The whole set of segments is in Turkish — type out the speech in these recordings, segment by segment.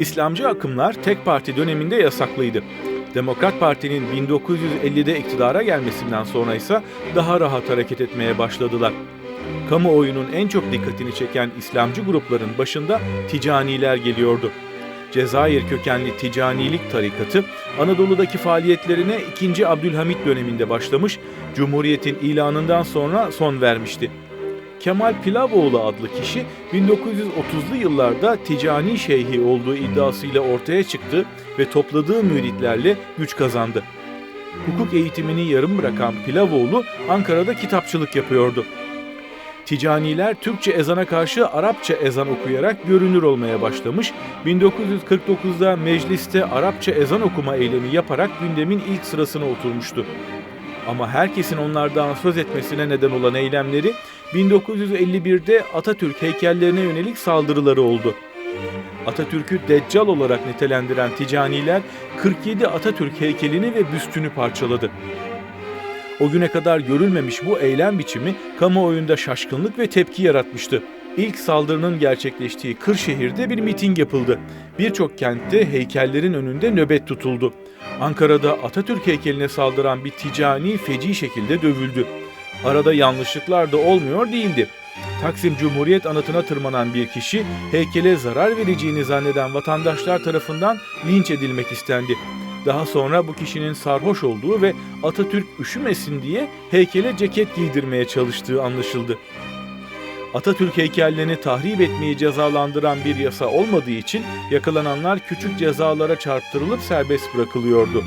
İslamcı akımlar tek parti döneminde yasaklıydı. Demokrat Parti'nin 1950'de iktidara gelmesinden sonra ise daha rahat hareket etmeye başladılar. Kamuoyunun en çok dikkatini çeken İslamcı grupların başında Ticaniler geliyordu. Cezayir kökenli Ticanilik tarikatı Anadolu'daki faaliyetlerine 2. Abdülhamit döneminde başlamış, Cumhuriyet'in ilanından sonra son vermişti. Kemal Pilavoğlu adlı kişi 1930'lu yıllarda Ticani Şeyhi olduğu iddiasıyla ortaya çıktı ve topladığı müritlerle güç kazandı. Hukuk eğitimini yarım bırakan Pilavoğlu Ankara'da kitapçılık yapıyordu. Ticaniler Türkçe ezana karşı Arapça ezan okuyarak görünür olmaya başlamış, 1949'da mecliste Arapça ezan okuma eylemi yaparak gündemin ilk sırasına oturmuştu. Ama herkesin onlardan söz etmesine neden olan eylemleri 1951'de Atatürk heykellerine yönelik saldırıları oldu. Atatürk'ü deccal olarak nitelendiren Ticaniler 47 Atatürk heykelini ve büstünü parçaladı. O güne kadar görülmemiş bu eylem biçimi kamuoyunda şaşkınlık ve tepki yaratmıştı. İlk saldırının gerçekleştiği Kırşehir'de bir miting yapıldı. Birçok kentte heykellerin önünde nöbet tutuldu. Ankara'da Atatürk heykeline saldıran bir ticani feci şekilde dövüldü. Arada yanlışlıklar da olmuyor değildi. Taksim Cumhuriyet anıtına tırmanan bir kişi heykele zarar vereceğini zanneden vatandaşlar tarafından linç edilmek istendi. Daha sonra bu kişinin sarhoş olduğu ve Atatürk üşümesin diye heykele ceket giydirmeye çalıştığı anlaşıldı. Atatürk heykellerini tahrip etmeyi cezalandıran bir yasa olmadığı için yakalananlar küçük cezalara çarptırılıp serbest bırakılıyordu.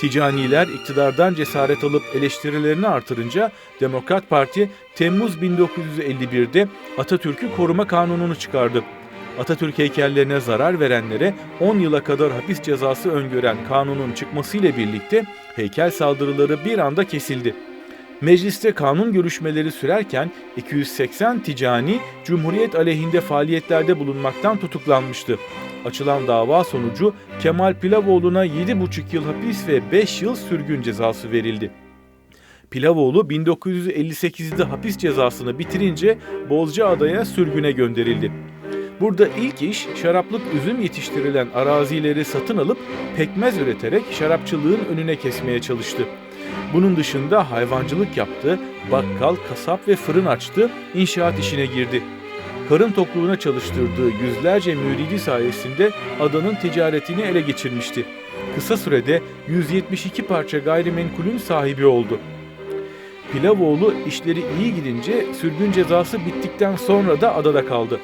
Ticaniler iktidardan cesaret alıp eleştirilerini artırınca Demokrat Parti Temmuz 1951'de Atatürk'ü koruma kanununu çıkardı. Atatürk heykellerine zarar verenlere 10 yıla kadar hapis cezası öngören kanunun çıkmasıyla birlikte heykel saldırıları bir anda kesildi. Mecliste kanun görüşmeleri sürerken 280 ticani Cumhuriyet aleyhinde faaliyetlerde bulunmaktan tutuklanmıştı. Açılan dava sonucu Kemal Pilavoğlu'na 7,5 yıl hapis ve 5 yıl sürgün cezası verildi. Pilavoğlu 1958'de hapis cezasını bitirince Bozcaada'ya sürgüne gönderildi. Burada ilk iş şaraplık üzüm yetiştirilen arazileri satın alıp pekmez üreterek şarapçılığın önüne kesmeye çalıştı. Bunun dışında hayvancılık yaptı, bakkal, kasap ve fırın açtı, inşaat işine girdi. Karın tokluğuna çalıştırdığı yüzlerce müridi sayesinde adanın ticaretini ele geçirmişti. Kısa sürede 172 parça gayrimenkulün sahibi oldu. Pilavoğlu işleri iyi gidince sürgün cezası bittikten sonra da adada kaldı.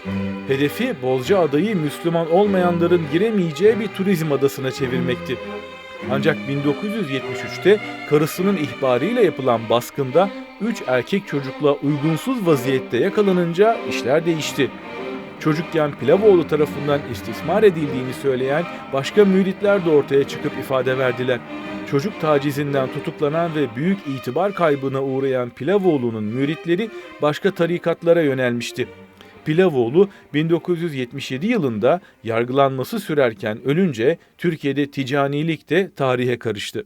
Hedefi Bozca adayı Müslüman olmayanların giremeyeceği bir turizm adasına çevirmekti. Ancak 1973'te karısının ihbarıyla yapılan baskında 3 erkek çocukla uygunsuz vaziyette yakalanınca işler değişti. Çocukken Pilavoğlu tarafından istismar edildiğini söyleyen başka müritler de ortaya çıkıp ifade verdiler. Çocuk tacizinden tutuklanan ve büyük itibar kaybına uğrayan Pilavoğlu'nun müritleri başka tarikatlara yönelmişti. Pilavoğlu 1977 yılında yargılanması sürerken ölünce Türkiye'de ticanilik de tarihe karıştı.